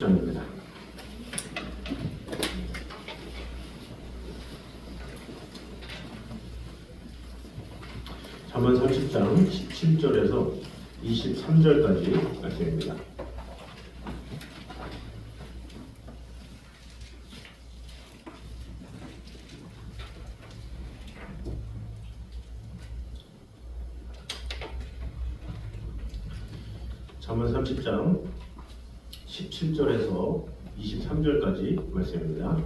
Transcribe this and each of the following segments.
장입니다. 잠언 30장 17절에서 23절까지 말씀입니다. 잠언 30장 17절에서 23절까지 말씀입니다.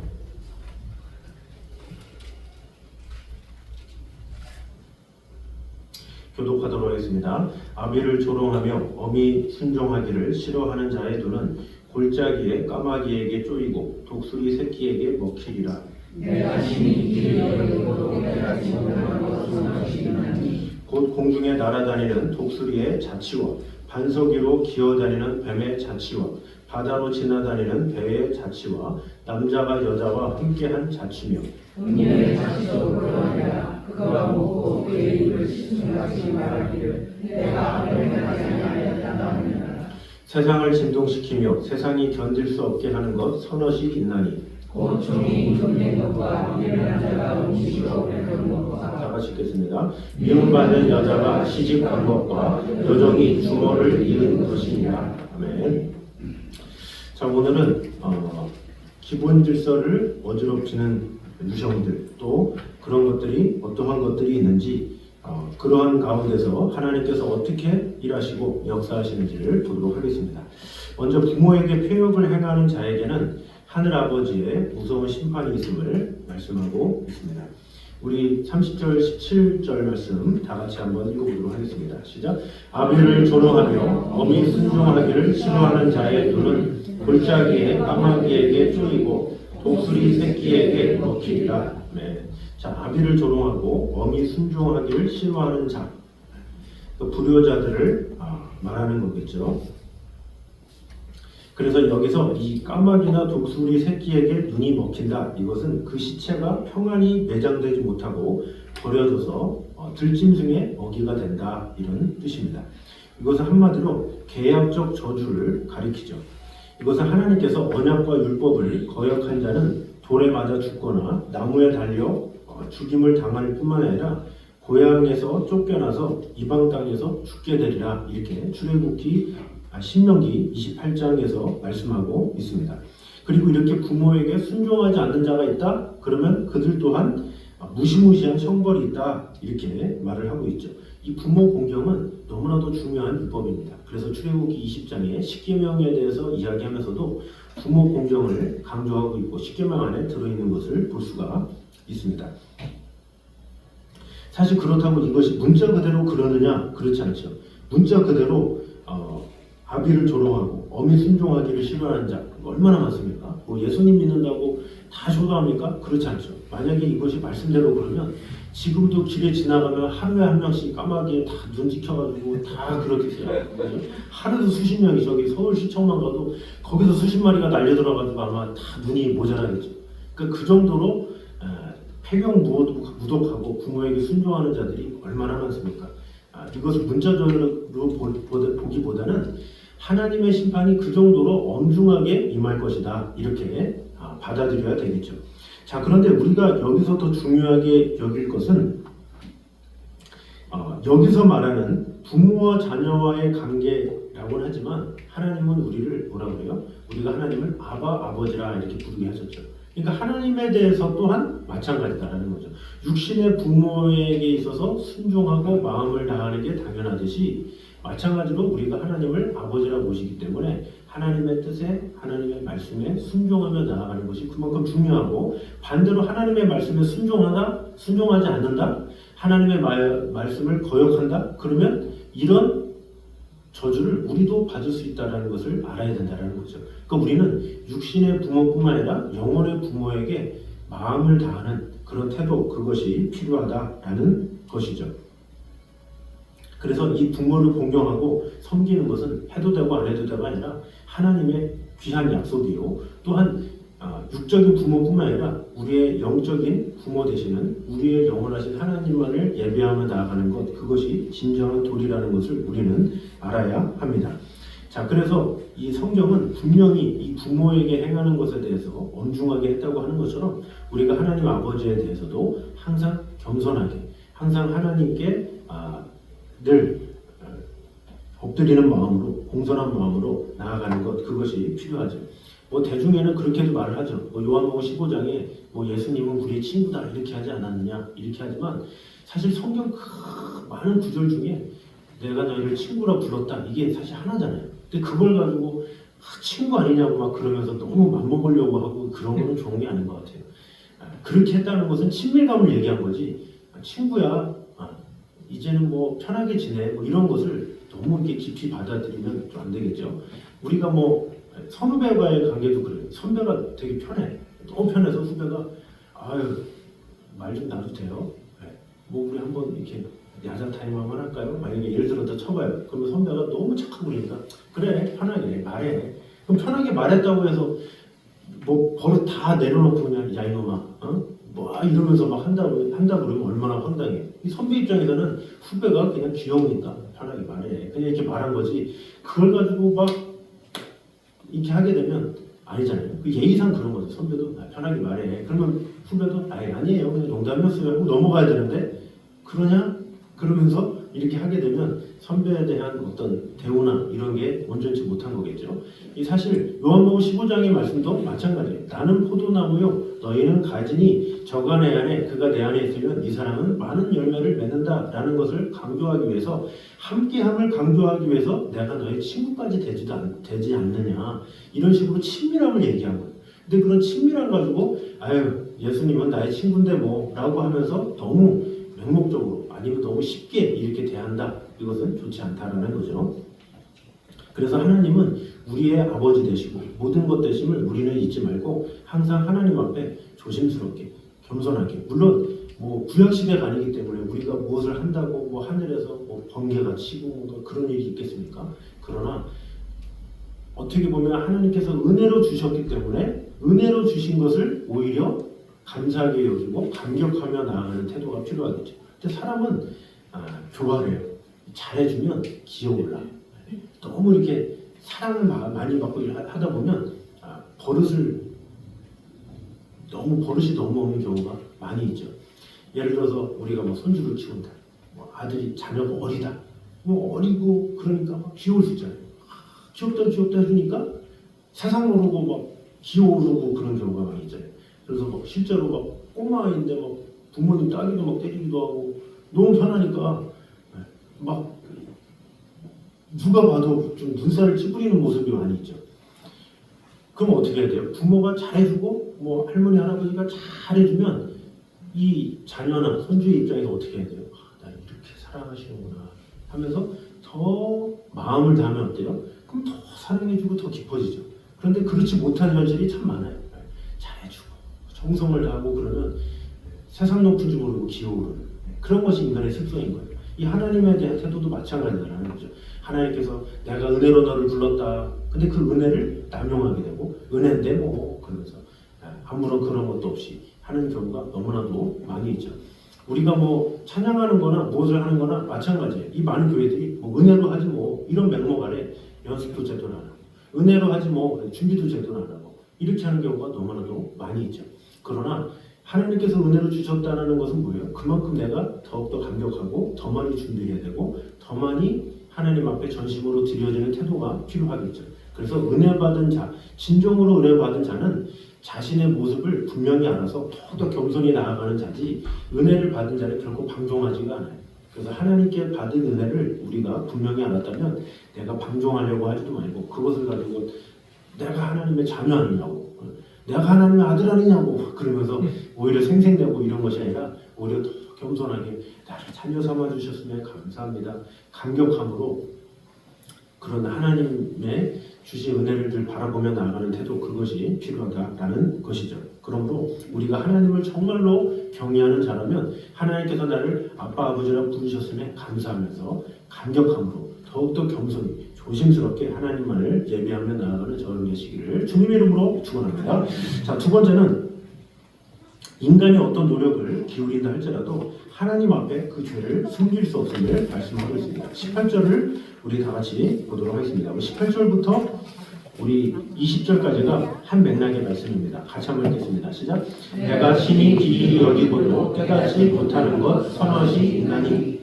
교독하도록 하겠습니다. 아비를 조롱하며 어미 순종하기를 싫어하는 자의 눈은 골짜기에 까마귀에게 쪼이고 독수리 새끼에게 먹히리라. 내가 심히 길을 내가 곧 공중에 날아다니는 독수리의 자치와 반석 위로 기어다니는 뱀의 자치와 바다로 지나다니는 배의 자치와 남자가 여자와 함께한 자치며 음녀의 자식도 그러하니라 그가 먹고 그의 입을 신중하지 말하기를 내가 아벨하지 아니하였다 세상을 진동시키며 세상이 견딜 수 없게 하는 것 서너시 있나니 곧 종이 흉낸 것과 미련한 자가 음식으로 배부른 것과 다 같이 읽겠습니다. 미움받는 여자가 시집간 것과 여종이 주어를 잃은 것이니라. 아멘. 자 오늘은 어, 기본 질서를 어지럽히는 유형들 또 그런 것들이 어떠한 것들이 있는지 어, 그러한 가운데서 하나님께서 어떻게 일하시고 역사하시는지를 보도록 하겠습니다. 먼저 부모에게 폐역을 행하는 자에게는 하늘 아버지의 무서운 심판이 있음을 말씀하고 있습니다. 우리 30절, 17절 말씀 다 같이 한번 읽어보도록 하겠습니다. 시작. 아비를 조롱하며 어미 순종하기를 싫어하는 자의 눈은 골짜기에 까마귀에게 쪼이고 독수리 새끼에게 먹히리라. 네. 자, 아비를 조롱하고 어미 순종하기를 싫어하는 자, 그 불효자들을 아, 말하는 거겠죠. 그래서 여기서 이 까마귀나 독수리 새끼에게 눈이 먹힌다. 이것은 그 시체가 평안히 매장되지 못하고 버려져서 어, 들짐승의 먹이가 된다. 이런 뜻입니다. 이것은 한마디로 계약적 저주를 가리키죠. 이것은 하나님께서 언약과 율법을 거역한 자는 돌에 맞아 죽거나 나무에 달려 어, 죽임을 당할 뿐만 아니라 고향에서 쫓겨나서 이방 땅에서 죽게 되리라 이렇게 출애굽기 아, 신명기 28장에서 말씀하고 있습니다. 그리고 이렇게 부모에게 순종하지 않는 자가 있다? 그러면 그들 또한 무시무시한 형벌이 있다. 이렇게 말을 하고 있죠. 이 부모 공경은 너무나도 중요한 율법입니다. 그래서 출애굽기 20장에 십계명에 대해서 이야기하면서도 부모 공경을 강조하고 있고 십계명 안에 들어있는 것을 볼 수가 있습니다. 사실 그렇다고 이것이 문자 그대로 그러느냐 그렇지 않죠. 문자 그대로 어, 아비를 조롱하고 어미 순종하기를 싫어하는 자 얼마나 많습니까? 뭐 예수님 믿는다고 다 효도합니까? 그렇지 않죠. 만약에 이것이 말씀대로 그러면 지금도 길에 지나가면 하루에 한 명씩 까마귀에 다 눈 지켜가지고 다 그렇겠어요. 그죠? 하루도 수십 명이 저기 서울시청만 가도 거기서 수십 마리가 날려들어가지고 아마 다 눈이 모자라겠죠. 그러니까 그 정도로 에, 폐경 무독하고 부모에게 순종하는 자들이 얼마나 많습니까? 아, 이것을 문자적으로 보- 보기보다는 하나님의 심판이 그 정도로 엄중하게 임할 것이다 이렇게 아, 받아들여야 되겠죠. 자 그런데 우리가 여기서 더 중요하게 여길 것은 어, 여기서 말하는 부모와 자녀와의 관계라고는 하지만 하나님은 우리를 뭐라고 그래요? 우리가 하나님을 아바 아버지라 이렇게 부르게 하셨죠. 그러니까 하나님에 대해서 또한 마찬가지다라는 거죠. 육신의 부모에게 있어서 순종하고 마음을 다하는 게 당연하듯이 마찬가지로 우리가 하나님을 아버지라 모시기 때문에 하나님의 뜻에 하나님의 말씀에 순종하며 나아가는 것이 그만큼 중요하고 반대로 하나님의 말씀에 순종하다 순종하지 않는다 하나님의 말, 말씀을 거역한다 그러면 이런 저주를 우리도 받을 수 있다는 것을 알아야 된다는 거죠. 그러니까 우리는 육신의 부모뿐만 아니라 영혼의 부모에게 마음을 다하는 그런 태도 그것이 필요하다라는 것이죠. 그래서 이 부모를 공경하고 섬기는 것은 해도 되고 안 해도 되고 아니라 하나님의 귀한 약속이요. 또한 아, 육적인 부모뿐만 아니라 우리의 영적인 부모 되시는 우리의 영원하신 하나님만을 예배하며 나아가는 것 그것이 진정한 도리라는 것을 우리는 알아야 합니다. 자, 그래서 이 성경은 분명히 이 부모에게 행하는 것에 대해서 엄중하게 했다고 하는 것처럼 우리가 하나님 아버지에 대해서도 항상 겸손하게, 항상 하나님께 아, 늘 어, 엎드리는 마음으로, 공손한 마음으로 나아가는 것, 그것이 필요하죠. 뭐 대중에는 그렇게도 말을 하죠. 뭐 요한복음 15장에 뭐 예수님은 우리의 친구다 이렇게 하지 않았느냐 이렇게 하지만 사실 성경 그 많은 구절 중에 내가 너희를 친구라 불렀다 이게 사실 하나잖아요. 근데 그걸 가지고 아, 친구 아니냐고 막 그러면서 너무 맘먹으려고 하고 그런 거는 좋은 게 아닌 것 같아요. 아, 그렇게 했다는 것은 친밀감을 얘기한 거지 아, 친구야 아, 이제는 뭐 편하게 지내 뭐 이런 것을 너무 이렇게 깊이 받아들이면 좀 안 되겠죠. 우리가 뭐 선후배와의 관계도 그래요. 선배가 되게 편해. 너무 편해서 후배가 아유 말좀 놔도 돼요. 네. 뭐 우리 한번 이렇게 야자 타임 한번 할까요? 만약에 예를 들어서 쳐봐요. 그러면 선배가 너무 착하고 그러니까 그래 편하게 말해. 그럼 편하게 말했다고 해서 뭐 버릇 다 내려놓고 그냥 야 이놈아 어? 뭐 이러면서 막 한다고 한다 그러면 얼마나 황당해. 이 선배 입장에서는 후배가 그냥 귀여우니까 편하게 말해. 그냥 이렇게 말한 거지. 그걸 가지고 막 이렇게 하게 되면 아니잖아요. 그 예의상 그런 거죠. 선배도 아, 편하게 말해. 그러면 후배도 아예 아니에요. 그냥 농담이었어요. 하고 넘어가야 되는데 그러냐? 그러면서 이렇게 하게 되면 선배에 대한 어떤 대우나 이런 게 온전치 못한 거겠죠. 이 사실 요한복음 15장의 말씀도 마찬가지예요. 나는 포도나무요 너희는 가지니 저가 내 안에 그가 내 안에 있으면 이 사람은 많은 열매를 맺는다라는 것을 강조하기 위해서 함께함을 강조하기 위해서 내가 너의 친구까지 되지도 않, 되지 않느냐 이런 식으로 친밀함을 얘기한 거예요. 근데 그런 친밀함 가지고 아유 예수님은 나의 친구인데 뭐라고 하면서 너무 맹목적으로 아니면 너무 쉽게 이렇게 대한다 이것은 좋지 않다라는 거죠. 그래서 하나님은 우리의 아버지 되시고 모든 것 되심을 우리는 잊지 말고 항상 하나님 앞에 조심스럽게 겸손하게 물론 뭐 구약 시대가 아니기 때문에 우리가 무엇을 한다고 뭐 하늘에서 뭐 번개가 치고 뭐 그런 일이 있겠습니까? 그러나 어떻게 보면 하나님께서 은혜로 주셨기 때문에 은혜로 주신 것을 오히려 감사하게 여기고 감격하며 나아가는 태도가 필요하겠죠. 근데 사람은 아, 교활해요. 잘해주면 기어올라. 너무 이렇게 사랑을 마- 많이 받고 일- 하다 보면 아, 버릇을 너무 버릇이 너무 없는 경우가 많이 있죠. 예를 들어서 우리가 뭐 손주를 키운다, 뭐 아들이 자녀가 어리다, 뭐 어리고 그러니까 막 귀여울 수 있잖아요. 아, 귀엽다 귀엽다 해주니까 세상 모르고 막 기어오르고 그런 경우가 많이 있잖아요. 그래서 막 실제로 막 꼬마인데 막 부모님 따기도 막 때리기도 하고 너무 편하니까 막 누가 봐도 좀 눈살을 찌푸리는 모습이 많이 있죠. 그럼 어떻게 해야 돼요? 부모가 잘해주고 뭐 할머니 할아버지가 잘해주면 이 자녀나 손주의 입장에서 어떻게 해야 돼요? 아, 나 이렇게 사랑하시는구나 하면서 더 마음을 다하면 어때요? 그럼 더 사랑해주고 더 깊어지죠. 그런데 그렇지 못한 현실이 참 많아요. 잘해주고 정성을 다하고 그러면 세상 높은 줄 모르고 기어오르는 그런 것이 인간의 습성인 거예요. 이 하나님에 대한 태도도 마찬가지라는 거죠. 하나님께서 내가 은혜로 너를 불렀다. 근데 그 은혜를 남용하게 되고 은혜인데 뭐 그러면서 아무런 그런 것도 없이 하는 경우가 너무나도 많이 있죠. 우리가 뭐 찬양하는 거나 무엇을 하는 거나 마찬가지예요. 이 많은 교회들이 뭐 은혜로 하지 뭐 이런 맥락 아래 연습도 제대로 안 하고 은혜로 하지 뭐 준비도 제대로 안 하고 이렇게 하는 경우가 너무나도 많이 있죠. 그러나 하나님께서 은혜를 주셨다는 것은 뭐예요? 그만큼 내가 더욱더 감격하고 더 많이 준비해야 되고 더 많이 하나님 앞에 전심으로 드려지는 태도가 필요하겠죠. 그래서 은혜 받은 자, 진정으로 은혜 받은 자는 자신의 모습을 분명히 알아서 더욱더 겸손히 나아가는 자지 은혜를 받은 자는 결코 방종하지가 않아요. 그래서 하나님께 받은 은혜를 우리가 분명히 알았다면 내가 방종하려고 하지도 말고 그것을 가지고 내가 하나님의 자녀 아니냐고 내가 하나님의 아들 아니냐고 그러면서 오히려 생생되고 이런 것이 아니라 오히려 더 겸손하게 나를 자녀 삼아 주셨으면 감사합니다. 감격함으로 그런 하나님의 주신 은혜를 늘 바라보며 나아가는 태도 그것이 필요하다라는 것이죠. 그러므로 우리가 하나님을 정말로 경외하는 자라면 하나님께서 나를 아빠 아버지라 부르셨음에 감사하면서 감격함으로 더욱더 겸손히 조심스럽게 하나님만을 예배하며 나아가는 저를 되시기를 주님의 이름으로 축원합니다. 자, 두 번째는 인간이 어떤 노력을 기울인다 할지라도 하나님 앞에 그 죄를 숨길 수 없음을 말씀하고 있습니다. 18절을 우리 다 같이 보도록 하겠습니다. 18절부터 우리 20절까지가 한 맥락의 말씀입니다. 같이 한번 읽겠습니다. 시작. 내가 신이 기이 여기고도 깨닫지 못하는 것 선엇이 있나니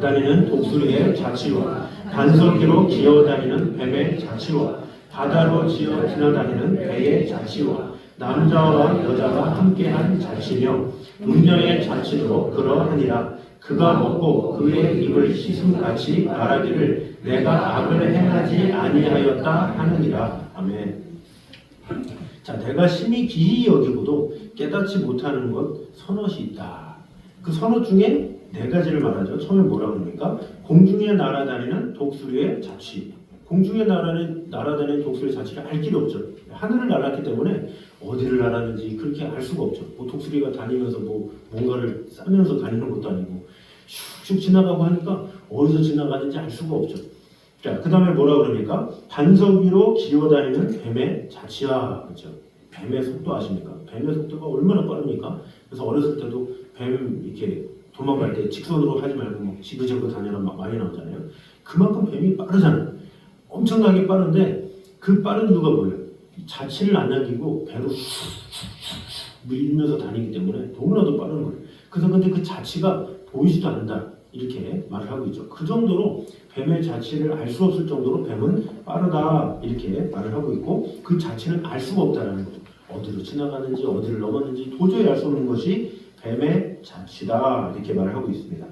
다니는 독수리의 자치와 반석기로 기어다니는 뱀의 자치와 바다로 지어 지나다니는 배의 자치와 남자와 여자가 함께한 자치며 운명의 자치도 그러하니라 그가 먹고 그의 입을 씻음같이 말하기를 내가 악을 행하지 아니하였다 하느니라 아멘 자 내가 심히 기이 여기고도 깨닫지 못하는 것 선엇이 있다 그 선엇 중에 네 가지를 말하죠. 처음에 뭐라 그럽니까? 공중에 날아다니는 독수리의 자취. 공중에 날아다니는, 날아다니는 독수리의 자취를 알 길이 없죠. 하늘을 날았기 때문에 어디를 날았는지 그렇게 알 수가 없죠. 뭐 독수리가 다니면서 뭐 뭔가를 싸면서 다니는 것도 아니고 슉슉 지나가고 하니까 어디서 지나가는지 알 수가 없죠. 자, 그 다음에 뭐라 그럽니까? 반석 위로 기어다니는 뱀의 자취야. 그렇죠. 뱀의 속도 아십니까? 뱀의 속도가 얼마나 빠릅니까? 그래서 어렸을 때도 뱀 이렇게 도망갈 때 직선으로 하지 말고 막 지그재그 다니라 막 많이 나오잖아요. 그만큼 뱀이 빠르잖아요. 엄청나게 빠른데 그 빠른 이유가 뭐예요? 자치를 안 남기고 배로 밀면서 다니기 때문에 너무나도 빠른 거예요. 그래서 근데 그 자치가 보이지도 않는다 이렇게 말을 하고 있죠. 그 정도로 뱀의 자치를 알 수 없을 정도로 뱀은 빠르다 이렇게 말을 하고 있고 그 자치는 알 수가 없다라는 거죠. 어디로 지나가는지 어디를 넘었는지 도저히 알 수 없는 것이 뱀의 자치다 이렇게 말을 하고 있습니다.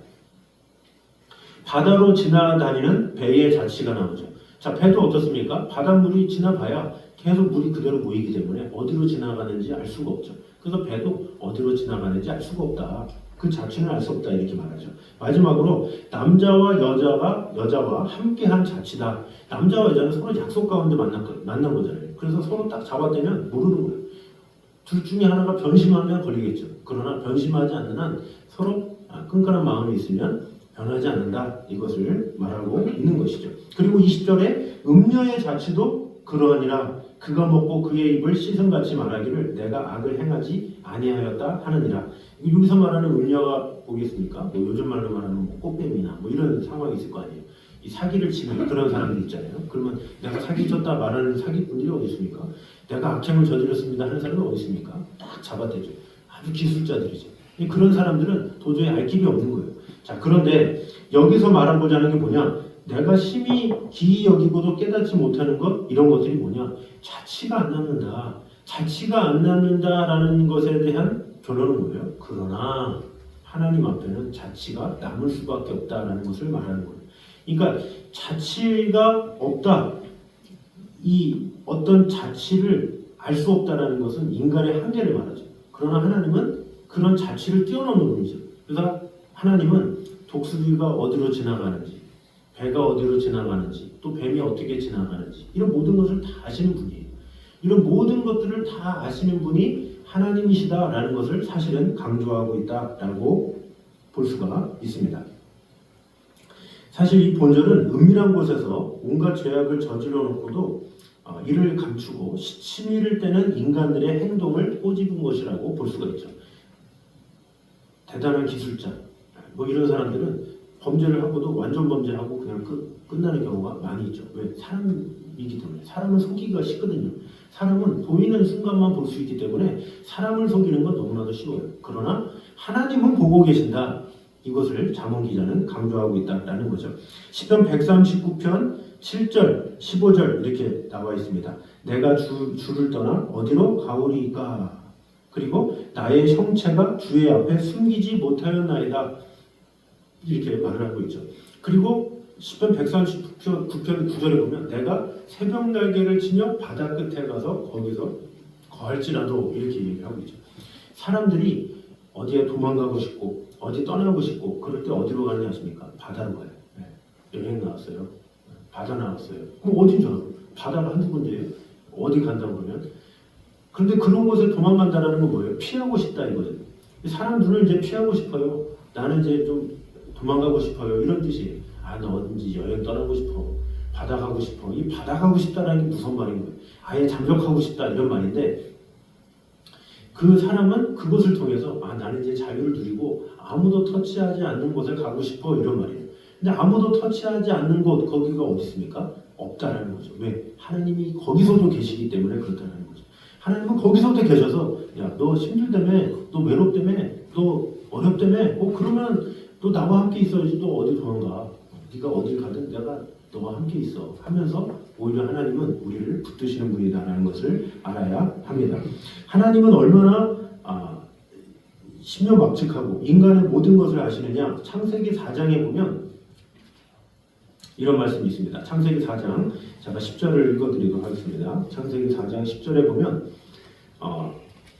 바다로 지나다니는 배의 자치가 나오죠. 자, 배도 어떻습니까? 바닷물이 지나봐야 계속 물이 그대로 모이기 때문에 어디로 지나가는지 알 수가 없죠. 그래서 배도 어디로 지나가는지 알 수가 없다. 그 자치는 알 수 없다 이렇게 말하죠. 마지막으로 남자와 여자가 여자와 함께한 자치다. 남자와 여자는 서로 약속 가운데 만난, 거, 만난 거잖아요. 그래서 서로 딱 잡아떼면 모르는 거예요. 둘 중에 하나가 변심하면 걸리겠죠. 그러나 변심하지 않는 한 서로 아, 끈끈한 마음이 있으면 변하지 않는다. 이것을 말하고 있는 것이죠. 그리고 20절에 음녀의 자치도 그러하니라 그가 먹고 그의 입을 씻음같이 말하기를 내가 악을 행하지 아니하였다 하느니라. 여기서 말하는 음녀가 뭐겠습니까? 뭐 요즘 말로 말하는 뭐 꽃뱀이나 뭐 이런 상황이 있을 거 아니에요. 이 사기를 치는 그런 사람들 있잖아요. 그러면 내가 사기 쳤다 말하는 사기꾼들이 어디 있습니까? 내가 악행을 저질렀습니다 하는 사람은 어디 있습니까? 딱 잡아대죠. 아주 기술자들이죠. 이 그런 사람들은 도저히 알 길이 없는 거예요. 자, 그런데 여기서 말하고자 하는 게 뭐냐? 내가 심히 기이 여기고도 깨닫지 못하는 것 이런 것들이 뭐냐? 자치가 안 남는다. 자치가 안 남는다라는 것에 대한 결론은 뭐예요? 그러나 하나님 앞에는 자치가 남을 수밖에 없다라는 것을 말하는 거예요. 그러니까 자치가 없다. 이 어떤 자치를 알 수 없다라는 것은 인간의 한계를 말하죠. 그러나 하나님은 그런 자치를 뛰어넘는 분이죠. 그래서 하나님은 독수리가 어디로 지나가는지, 배가 어디로 지나가는지, 또 뱀이 어떻게 지나가는지 이런 모든 것을 다 아시는 분이에요. 이런 모든 것들을 다 아시는 분이 하나님이시다라는 것을 사실은 강조하고 있다라고 볼 수가 있습니다. 사실 이 본절은 은밀한 곳에서 온갖 죄악을 저질러 놓고도 어, 이를 감추고 시- 치밀을 때는 인간들의 행동을 꼬집은 것이라고 볼 수가 있죠. 대단한 기술자, 뭐 이런 사람들은 범죄를 하고도 완전 범죄하고 그냥 끝, 끝나는 경우가 많이 있죠. 왜? 사람이기 때문에. 사람은 속이기가 쉽거든요. 사람은 보이는 순간만 볼 수 있기 때문에 사람을 속이는 건 너무나도 쉬워요. 그러나 하나님은 보고 계신다. 이것을 자문 기자는 강조하고 있다라는 거죠. 시편 139편 7절, 15절 이렇게 나와 있습니다. 내가 주, 주를 떠나 어디로 가오리까? 그리고 나의 형체가 주의 앞에 숨기지 못하였나이다. 이렇게 말을 하고 있죠. 그리고 시편 139편 9편 9절에 보면 내가 새벽 날개를 치며 바다 끝에 가서 거기서 거할지라도 이렇게 얘기하고 있죠. 사람들이 어디에 도망가고 싶고 어디 떠나고 싶고 그럴 때 어디로 가느냐 하십니까? 바다로 가요. 네. 여행 나왔어요. 바다 나왔어요. 그럼 어딘 줄 알아? 바다가 한두 군데예요. 어디 간다고 그러면 그런데 그런 곳에 도망간다라는 건 뭐예요? 피하고 싶다 이거죠. 사람 눈을 이제 피하고 싶어요. 나는 이제 좀 도망가고 싶어요. 이런 뜻이에요. 아, 나 어딘지 여행 떠나고 싶어. 바다 가고 싶어. 이 바다 가고 싶다라는 게 무슨 말인 거예요? 아예 잠적하고 싶다 이런 말인데 그 사람은 그것을 통해서 아 나는 이제 자유를 누리고 아무도 터치하지 않는 곳에 가고 싶어 이런 말이에요. 근데 아무도 터치하지 않는 곳 거기가 어디 있습니까? 없다라는 거죠. 왜? 하나님이 거기서도 계시기 때문에 그렇다는 거죠. 하나님은 거기서도 계셔서 야 너 힘들다며 너 외롭다며 너 어렵다며 뭐 그러면 너 나와 함께 있어야지 또 어디 도망가 네가 어딜 가든 내가 너와 함께 있어 하면서 오히려 하나님은 우리를 붙드시는 분이다라는 것을 알아야 합니다. 하나님은 얼마나 아, 심려막측하고 인간의 모든 것을 아시느냐 창세기 4장에 보면 이런 말씀이 있습니다. 창세기 4장 제가 10절을 읽어드리도록 하겠습니다. 창세기 4장 10절에 보면 어,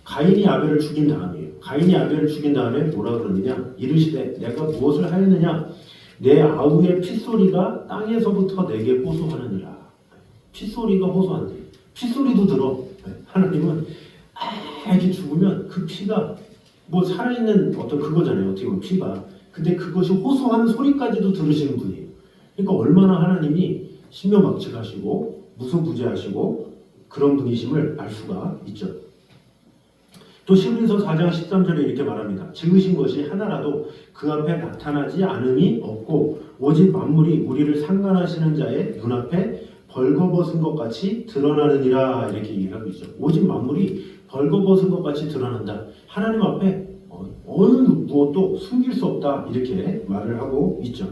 가인이 아벨을 죽인 다음이에요. 가인이 아벨을 죽인 다음에 뭐라 그러느냐? 이르시되 내가 무엇을 하였느냐? 내 아우의 핏소리가 땅에서부터 내게 호소하느니라. 핏소리가 호소한대. 핏소리도 들어. 하나님은 아 이렇게 죽으면 그 피가 뭐 살아있는 어떤 그거잖아요. 어떻게 보면 피가. 근데 그것이 호소하는 소리까지도 들으시는 분이에요. 그러니까 얼마나 하나님이 신명막측하시고 무소부재하시고 그런 분이심을 알 수가 있죠 또 시브리서 4장 13절에 이렇게 말합니다. 지으신 것이 하나라도 그 앞에 나타나지 않음이 없고 오직 만물이 우리를 상관하시는 자의 눈앞에 벌거벗은 것 같이 드러나느니라 이렇게 얘기하고 있죠. 오직 만물이 벌거벗은 것 같이 드러난다. 하나님 앞에 어, 어느 무엇도 숨길 수 없다 이렇게 말을 하고 있죠.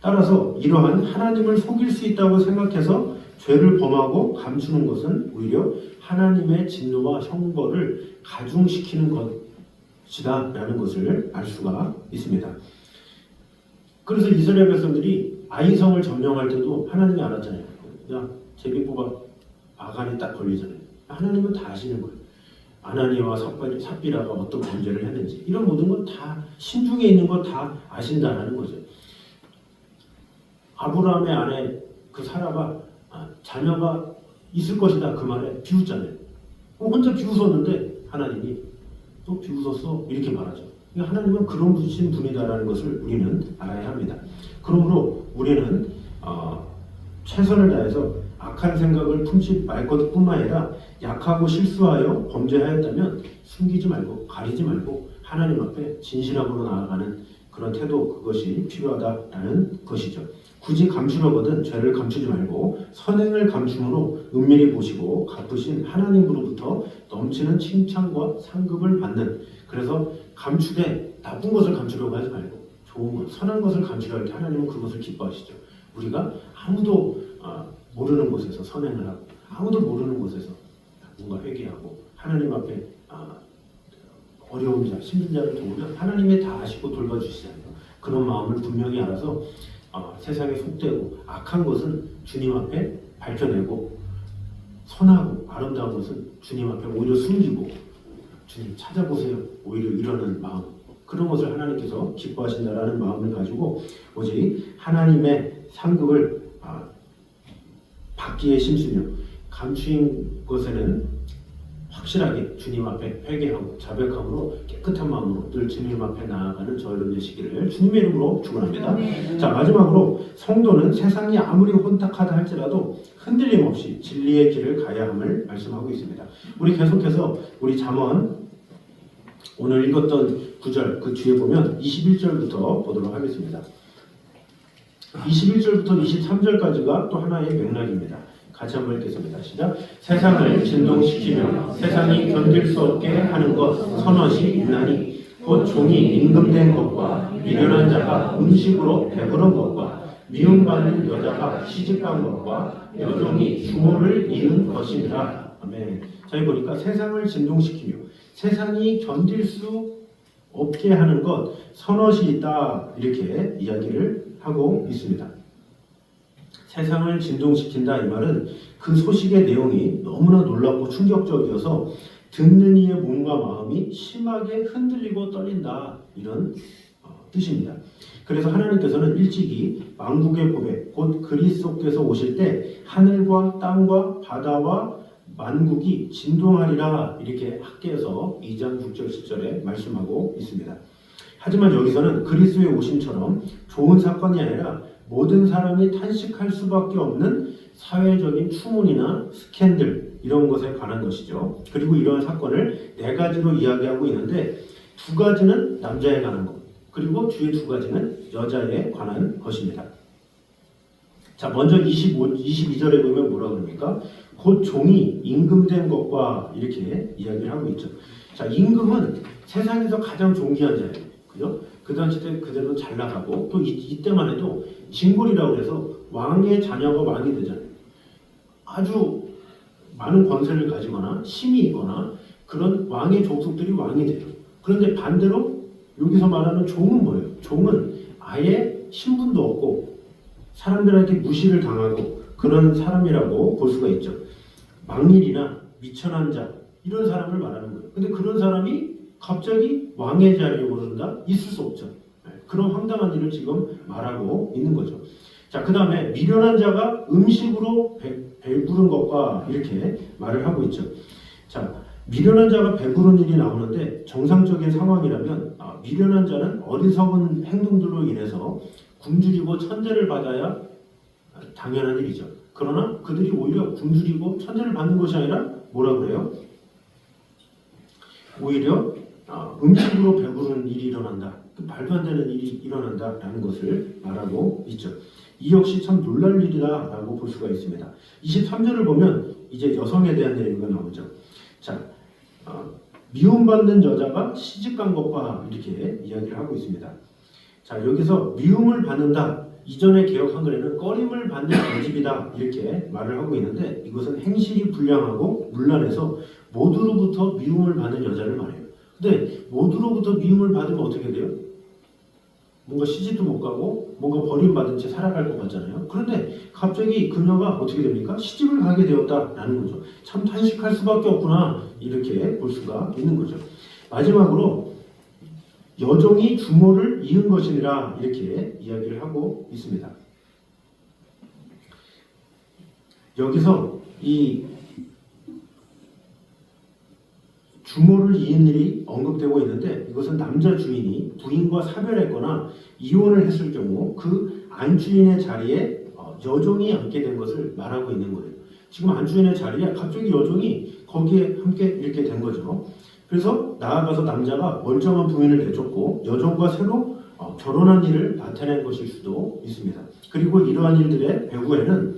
따라서 이러한 하나님을 속일 수 있다고 생각해서 죄를 범하고 감추는 것은 오히려 하나님의 진노와 형벌을 가중시키는 것이다라는 것을 알 수가 있습니다. 그래서 이스라엘 백성들이 아이성을 점령할 때도 하나님이 알았잖아요. 야 제비 뽑아 아간이 딱 걸리잖아요. 하나님은 다 아시는 거예요. 아나니아와 삽비- 삽비라가 어떤 범죄를 했는지 이런 모든 건 다 신중에 있는 거다 아신다라는 거죠. 아브라함의 아내 그 사라가 아, 자녀가 있을 것이다 그 말에 비웃잖아요. 어, 혼자 비웃었는데 하나님이 또 비웃었어 이렇게 말하죠. 그러니까 하나님은 그런 분이신 분이다라는 것을 우리는 알아야 합니다. 그러므로 우리는 어, 최선을 다해서 악한 생각을 품지 말 것뿐만 아니라 약하고 실수하여 범죄하였다면 숨기지 말고 가리지 말고 하나님 앞에 진실함으로 나아가는 그런 태도 그것이 필요하다라는 것이죠. 굳이 감추려거든 죄를 감추지 말고 선행을 감춤으로 은밀히 보시고 갚으신 하나님으로부터 넘치는 칭찬과 상급을 받는 그래서 감추되 나쁜 것을 감추려고 하지 말고 좋은 것, 선한 것을 감추려 할 때 하나님은 그것을 기뻐하시죠. 우리가 아무도 아, 모르는 곳에서 선행을 하고 아무도 모르는 곳에서 뭔가 회개하고 하나님 앞에 아, 어려운 자, 힘든 자를 도우면 하나님이 다 아시고 돌봐주시잖아요. 그런 마음을 분명히 알아서 어, 세상에 속되고 악한 것은 주님 앞에 밝혀내고 선하고 아름다운 것은 주님 앞에 오히려 숨기고 주님 찾아보세요. 오히려 이러는 마음 그런 것을 하나님께서 기뻐하신다라는 마음을 가지고 오직 하나님의 상급을 아, 받기에 힘쓰며 감추인 것에는 확실하게 주님 앞에 회개하고 자백함으로 깨끗한 마음으로 늘 주님 앞에 나아가는 저 여러분 되시기를 주님의 이름으로 축원합니다. 자 마지막으로 성도는 세상이 아무리 혼탁하다 할지라도 흔들림 없이 진리의 길을 가야 함을 말씀하고 있습니다. 우리 계속해서 우리 잠언 오늘 읽었던 구절 그 뒤에 보면 21절부터 보도록 하겠습니다. 21절부터 23절까지가 또 하나의 맥락입니다. 같이 한번 읽겠습니다. 시작. 세상을 진동시키며 세상이 견딜 수 없게 하는 것 선엇이 있나니 곧 종이 임금된 것과 미련한 자가 음식으로 배부른 것과 미움받는 여자가 시집간 것과 여종이 주모를 잃은 것이니라. 아멘. 자, 여기 보니까 세상을 진동시키며 세상이 견딜 수 없게 하는 것 선엇이 있다 이렇게 이야기를 하고 있습니다. 세상을 진동시킨다 이 말은 그 소식의 내용이 너무나 놀랍고 충격적이어서 듣는 이의 몸과 마음이 심하게 흔들리고 떨린다 이런 어, 뜻입니다. 그래서 하나님께서는 일찍이 만국의 보배 곧 그리스도께서 오실 때 하늘과 땅과 바다와 만국이 진동하리라 이렇게 학계에서 2장 6절 10절에 말씀하고 있습니다. 하지만 여기서는 그리스도의 오심처럼 좋은 사건이 아니라 모든 사람이 탄식할 수밖에 없는 사회적인 추문이나 스캔들 이런 것에 관한 것이죠. 그리고 이러한 사건을 네 가지로 이야기하고 있는데 두 가지는 남자에 관한 것, 그리고 뒤에 두 가지는 여자에 관한 것입니다. 자, 먼저 25, 22절에 보면 뭐라 그럽니까? 곧 종이 임금된 것과 이렇게 이야기를 하고 있죠. 자, 임금은 세상에서 가장 존귀한 자예요. 그죠? 그 당시 때 그대로 잘 나가고 또 이, 이때만 해도 진골이라고 해서 왕의 자녀가 왕이 되잖아요. 아주 많은 권세를 가지거나 힘이 있거나 그런 왕의 족속들이 왕이 돼요. 그런데 반대로 여기서 말하는 종은 뭐예요? 종은 아예 신분도 없고 사람들한테 무시를 당하고 그런 사람이라고 볼 수가 있죠. 망일이나 미천한 자 이런 사람을 말하는 거예요. 근데 그런 사람이 갑자기 왕의 자리에 오른다? 있을 수 없죠. 네, 그런 황당한 일을 지금 말하고 있는 거죠. 자, 그 다음에 미련한 자가 음식으로 배, 배부른 것과 이렇게 말을 하고 있죠. 자, 미련한 자가 배부른 일이 나오는데 정상적인 상황이라면 아, 미련한 자는 어리석은 행동들로 인해서 굶주리고 천대를 받아야 당연한 일이죠. 그러나 그들이 오히려 굶주리고 천대를 받는 것이 아니라 뭐라 그래요? 오히려 아, 음식으로 배부른 일이 일어난다. 그 말도 안 되는 일이 일어난다라는 것을 말하고 있죠. 이 역시 참 놀랄 일이다라고 볼 수가 있습니다. 23절을 보면 이제 여성에 대한 내용이 나오죠. 자, 어, 미움받는 여자가 시집간 것과 이렇게 이야기를 하고 있습니다. 자, 여기서 미움을 받는다. 이전에 개혁 한글에는 꺼림을 받는 계집이다 이렇게 말을 하고 있는데 이것은 행실이 불량하고 문란해서 모두로부터 미움을 받는 여자를 말해요. 근데 모두로부터 미움을 받으면 어떻게 돼요? 뭔가 시집도 못 가고 뭔가 버림받은 채 살아갈 것 같잖아요. 그런데 갑자기 그녀가 어떻게 됩니까? 시집을 가게 되었다라는 거죠. 참 탄식할 수밖에 없구나 이렇게 볼 수가 있는 거죠. 마지막으로 여종이 주모를 이은 것이니라 이렇게 이야기를 하고 있습니다. 여기서 이 주모를 이은 일이 언급되고 있는데 이것은 남자 주인이 부인과 사별했거나 이혼을 했을 경우 그 안주인의 자리에 어, 여종이 앉게 된 것을 말하고 있는 거예요. 지금 안주인의 자리에 갑자기 여종이 거기에 함께 이렇게 된 거죠. 그래서 나아가서 남자가 멀쩡한 부인을 내줬고 여종과 새로 어, 결혼한 일을 나타낸 것일 수도 있습니다. 그리고 이러한 일들의 배후에는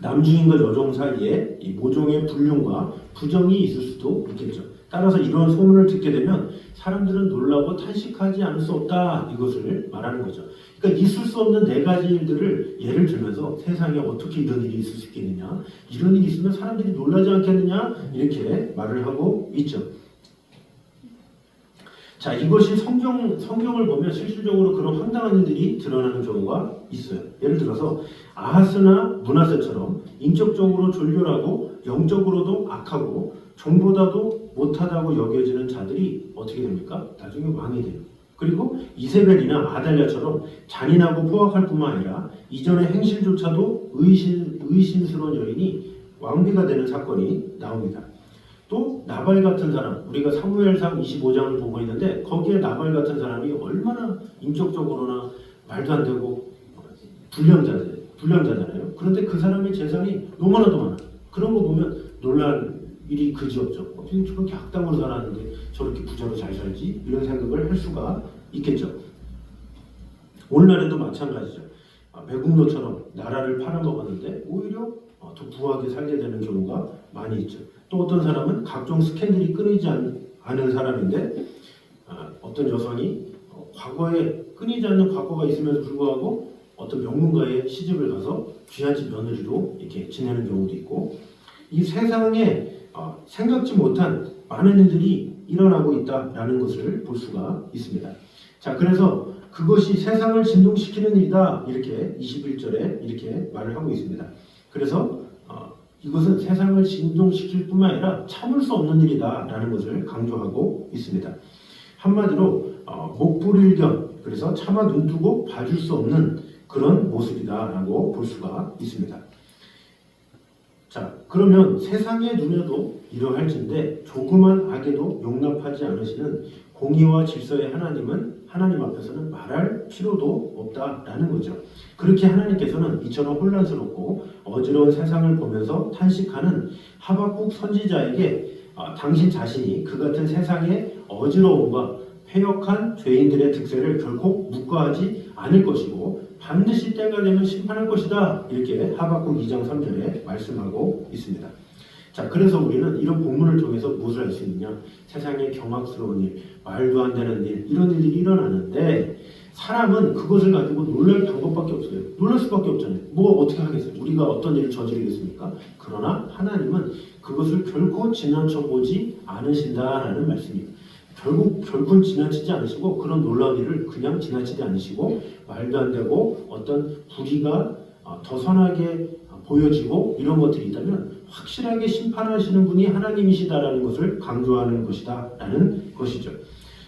남주인과 여종 사이에 이 모종의 불륜과 부정이 있을 수도 있겠죠. 따라서 이런 소문을 듣게 되면 사람들은 놀라고 탄식하지 않을 수 없다 이것을 말하는 거죠. 그러니까 있을 수 없는 네 가지 일들을 예를 들면서 세상에 어떻게 이런 일이 있을 수 있겠느냐 이런 일이 있으면 사람들이 놀라지 않겠느냐 이렇게 말을 하고 있죠. 자 이것이 성경 성경을 보면 실질적으로 그런 황당한 일들이 드러나는 경우가 있어요. 예를 들어서 아하스나 문하세처럼 인격적으로 졸렬하고 영적으로도 악하고 종보다도 못하다고 여겨지는 자들이 어떻게 됩니까? 나중에 왕이 돼요. 그리고 이세벨이나 아달랴처럼 잔인하고 포악할 뿐만 아니라 이전의 행실조차도 의심, 의심스러운 여인이 왕비가 되는 사건이 나옵니다. 또 나발 같은 사람, 우리가 사무엘상 25장을 보고 있는데 거기에 나발 같은 사람이 얼마나 인격적으로나 말도 안 되고 불량자, 불량자잖아요. 그런데 그 사람의 재산이 너무나도 많아. 그런 거 보면 놀랄 일이 그지 없죠. 어떻게 저렇게 악당으로 살았는데 저렇게 부자로 잘 살지? 이런 생각을 할 수가 있겠죠. 오늘날에도 마찬가지죠. 아, 매국노처럼 나라를 팔아먹었는데 오히려 어, 더 부하게 살게 되는 경우가 많이 있죠. 또 어떤 사람은 각종 스캔들이 끊이지 않, 않은 사람인데 아, 어떤 여성이 어, 과거에 끊이지 않는 과거가 있음에도 불구하고 어떤 명문가의 시집을 가서 귀한 집 며느리로 이렇게 지내는 경우도 있고 이 세상에 어, 생각지 못한 많은 일들이 일어나고 있다라는 것을 볼 수가 있습니다. 자, 그래서 그것이 세상을 진동시키는 일이다 이렇게 21절에 이렇게 말을 하고 있습니다. 그래서 어, 이것은 세상을 진동시킬 뿐만 아니라 참을 수 없는 일이다라는 것을 강조하고 있습니다. 한마디로 어, 목불일견 그래서 차마 눈 뜨고 봐줄 수 없는 그런 모습이다라고 볼 수가 있습니다. 자, 그러면 세상의 눈에도 이러할진데 조그만 악에도 용납하지 않으시는 공의와 질서의 하나님은 하나님 앞에서는 말할 필요도 없다라는 거죠. 그렇게 하나님께서는 이처럼 혼란스럽고 어지러운 세상을 보면서 탄식하는 하박국 선지자에게 아, 당신 자신이 그 같은 세상의 어지러움과 폐역한 죄인들의 득세를 결코 묵과하지 않을 것이고 반드시 때가 되면 심판할 것이다 이렇게 하박국 2장 3절에 말씀하고 있습니다. 자 그래서 우리는 이런 본문을 통해서 무엇을 할수 있느냐 세상에 경악스러운 일 말도 안 되는 일 이런 일들이 일어나는데 사람은 그것을 가지고 놀랄 방법밖에 없어요. 놀랄 수밖에 없잖아요. 뭐 어떻게 하겠어요? 우리가 어떤 일을 저지르겠습니까? 그러나 하나님은 그것을 결코 지나쳐 보지 않으신다라는 말씀입니다. 결국 결국 지나치지 않으시고 그런 놀라운 일을 그냥 지나치지 않으시고 말도 안 되고 어떤 불의가 어, 더 선하게 어, 보여지고 이런 것들이 있다면 확실하게 심판하시는 분이 하나님이시다라는 것을 강조하는 것이다라는 것이죠.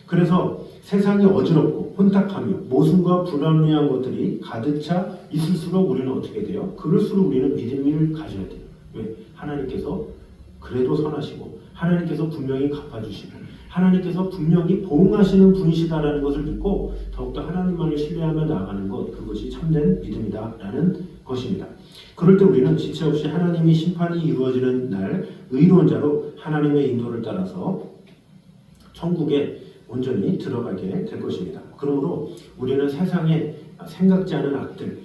그래서 세상이 어지럽고 혼탁하며 모순과 불합리한 것들이 가득 차 있을수록 우리는 어떻게 돼요? 그럴수록 우리는 믿음을 가져야 돼요. 왜? 하나님께서 그래도 선하시고 하나님께서 분명히 갚아주시고 하나님께서 분명히 보응하시는 분이시다라는 것을 믿고 더욱더 하나님만을 신뢰하며 나아가는 것 그것이 참된 믿음이다라는 것입니다. 그럴 때 우리는 지체 없이 하나님이 심판이 이루어지는 날 의로운 자로 하나님의 인도를 따라서 천국에 온전히 들어가게 될 것입니다. 그러므로 우리는 세상에 생각지 않은 악들,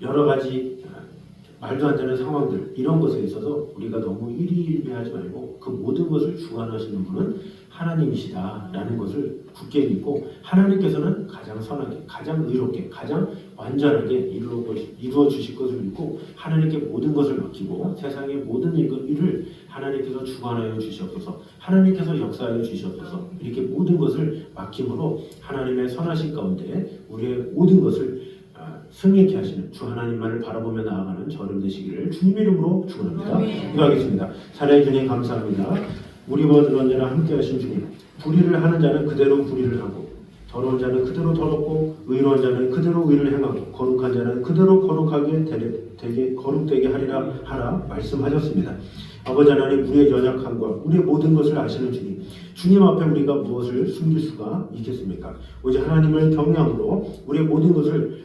여러 가지 아, 말도 안 되는 상황들 이런 것에 있어서 우리가 너무 일희일비하지 말고 그 모든 것을 주관하시는 분은 하나님이시다라는 것을 굳게 믿고 하나님께서는 가장 선하게, 가장 의롭게, 가장 완전하게 이루어, 주실 것을 믿고 하나님께 모든 것을 맡기고 세상의 모든 일- 일을 하나님께서 주관하여 주시옵소서 하나님께서 역사하여 주시옵소서 이렇게 모든 것을 맡김으로 하나님의 선하신 가운데 우리의 모든 것을 아, 승리케 하시는 주 하나님만을 바라보며 나아가는 저름 되시기를 주님의 이름으로 축원합니다. 기도하겠습니다. 사랑의 주님 감사합니다. 우리와 늘 언제나 함께 하신 주님 불의를 하는 자는 그대로 불의를 하고 더러운 자는 그대로 더럽고 의로운 자는 그대로 의를 행하고 거룩한 자는 그대로 거룩하게 되게, 되게 거룩되게 하리라 하라 말씀하셨습니다. 아버지 하나님 우리의 연약함과 우리의 모든 것을 아시는 주님 주님 앞에 우리가 무엇을 숨길 수가 있겠습니까? 오직 하나님을 경외함으로 우리의 모든 것을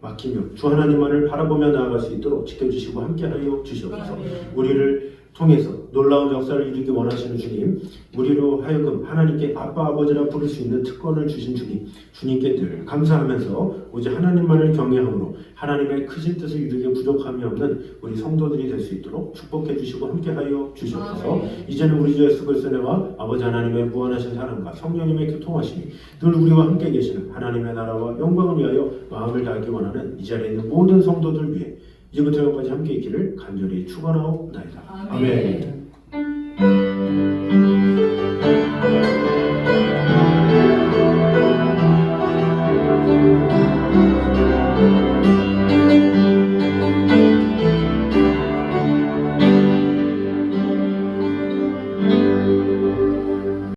맡기며 주 하나님만을 바라보며 나아갈 수 있도록 지켜주시고 함께하여 주시옵소서. 우리를 통해서 놀라운 역사를 이루기 원하시는 주님, 우리로 하여금 하나님께 아빠 아버지라 부를 수 있는 특권을 주신 주님, 주님께 늘 감사하면서 오직 하나님만을 경외함으로 하나님의 크신 뜻을 이루기 부족함이 없는 우리 성도들이 될 수 있도록 축복해 주시고 함께하여 주시옵소서. 이제는 우리 주 예수 그리스도의 은혜와 아버지 하나님의 무한하신 사랑과 성령님의 교통하심이 늘 우리와 함께 계시는 하나님의 나라와 영광을 위하여 마음을 다하기 원하는 이 자리에 있는 모든 성도들 위해 이제부터 영까지 함께 있기를 간절히 축원하옵나이다. 아멘. 아멘.